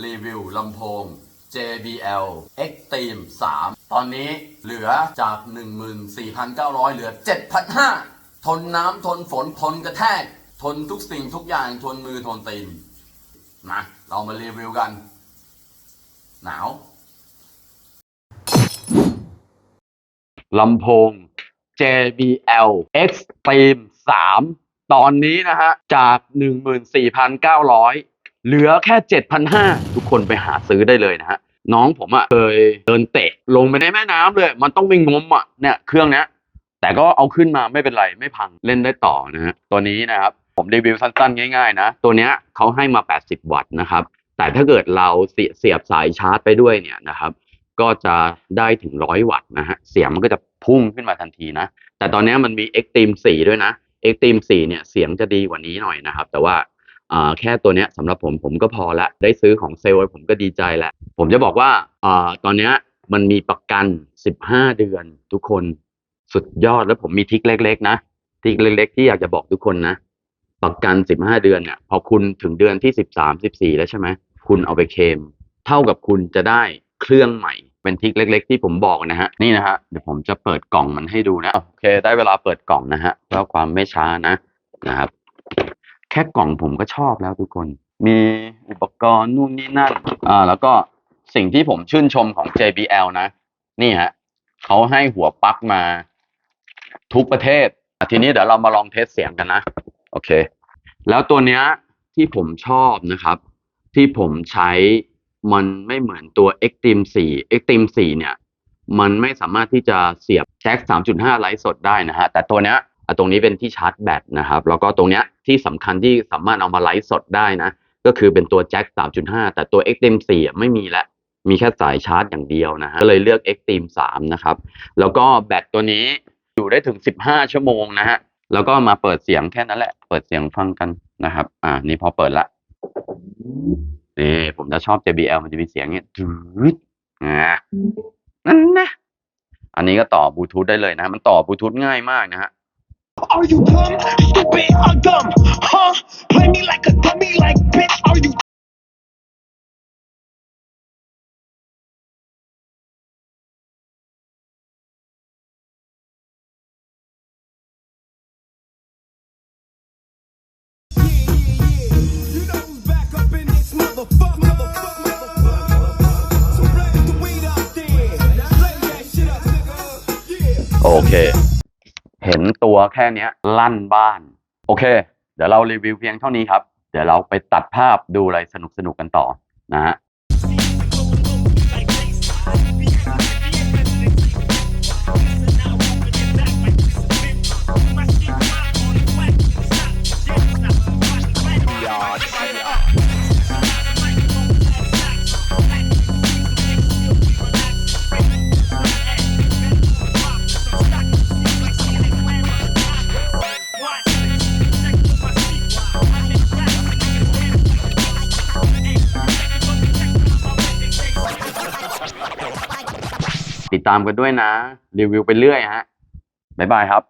รีวิวลำโพง JBL Extreme 3 ตอนนี้เหลือจาก 14,900 เหลือ 7,500 ทนน้ำทนฝน ทนกระแทก ทนทุกสิ่งทุกอย่าง ทนมือทนตีนมาเรามารีวิวกัน หนาวลำโพง JBL Extreme 3 ตอนนี้นะฮะ จาก 14,900 เหลือแค่ 7,500 ทุกคนไปหาซื้อได้เลยนะฮะ น้องผมอะ่ะเคยเดินเตะลงไปในแม่น้ำเลย มันต้องไปงมอะ่ะเนี่ยเครื่องเนี้ยแต่ก็เอาขึ้นมาไม่เป็นไรไม่พังเล่นได้ต่อนะฮะตัวนี้นะครับผมรีวิวสั้นๆ ง่ายๆนะ ตัวเนี้ยเขาให้มา 80 วัตต์นะครับ แต่ถ้าเกิดเราเสียบสายชาร์จไปด้วยเนี่ยนะครับก็จะได้ถึง 100 วัตต์นะฮะเสียงมันก็จะพุ่งขึ้นมาทันทีนะ แต่ตอนนี้มันมี Extreme 4 ด้วยนะ Extreme 4 เนี่ยเสียงจะดีกว่านี้หน่อยนะครับ แต่ว่า แค่ตัวเนี้ยสำหรับผมผมก็พอละได้ซื้อของเซลล์ไว้ผมก็ดีใจล้วผมจะบอกว่าอ่าตอนเนี้ยมันมีประกัน 15 เดือนทุกคนสุดยอดแล้วผมมีทิกเล็ก ๆ นะทิกเล็ก ๆ ที่อยากจะบอกทุกคนนะประกัน 15 เดือนเนี่ยพอคุณถึงเดือนที่ 13 14 แล้วใช่ไหมคุณเอาไปเคม เท่ากับคุณจะได้เครื่องใหม่เป็นทิกเล็ก ๆ ที่ผมบอกนะฮะนี่นะฮะเดี๋ยวผมจะเปิดกล่องมันให้ดูนะโอเค ได้เวลาเปิดกล่องนะฮะเพื่อความไม่ช้านะนะครับ แค่กล่องผมก็ชอบแล้วทุกคน มีอุปกรณ์นู่นนี่นั่น อ่า แล้วก็สิ่งที่ผมชื่นชมของ JBL นะ นี่ฮะเขาให้หัวปลั๊กมาทุกประเทศ ทีนี้เดี๋ยวเรามาลองเทสเสียงกันนะ โอเค แล้วตัวเนี้ยที่ผมชอบนะครับ ที่ผมใช้มันไม่เหมือนตัว Extreme 4 Extreme 4 เนี่ย มันไม่สามารถที่จะเสียบแจ็ค3.5 ไลฟ์สดได้นะฮะ แต่ตัวเนี้ย ตรงนี้เป็นที่ชาร์จแบตนะครับ แล้วก็ตรงเนี้ยที่สำคัญที่สามารถเอามาไลฟ์สดได้นะ ก็คือเป็นตัวแจ็ค 3.5 แต่ตัว Extreme 4ไม่มีแล้วมีแค่สายชาร์จอย่างเดียวนะฮะก็เลยเลือก Xtreme 3 นะครับ แล้วก็แบตตัวนี้อยู่ได้ถึง 15 ชั่วโมงนะฮะ แล้วก็มาเปิดเสียงแค่นั้นแหละ เปิดเสียงฟังกันนะครับ อ่า นี่พอเปิดละนี่ผมจะชอบ JBL มันจะมีเสียงเงี้ยจืดอ่านั่นนะ อันนี้ก็ต่อบลูทูธได้เลยนะ มันต่อบลูทูธง่ายมากนะฮะ Are you dumb, stupid, or dumb? Huh? Play me like a dummy, like bitch. Are you โอ เห็นตัวแค่เนี้ยลั่นบ้าน โอเค เดี๋ยวเรารีวิวเพียงเท่านี้ครับ เดี๋ยวเราไปตัดภาพดูอะไรสนุกสนุกๆกันต่อนะฮะ ติดตามกันด้วยนะ รีวิวไปเรื่อยฮะบ๊ายบายครับ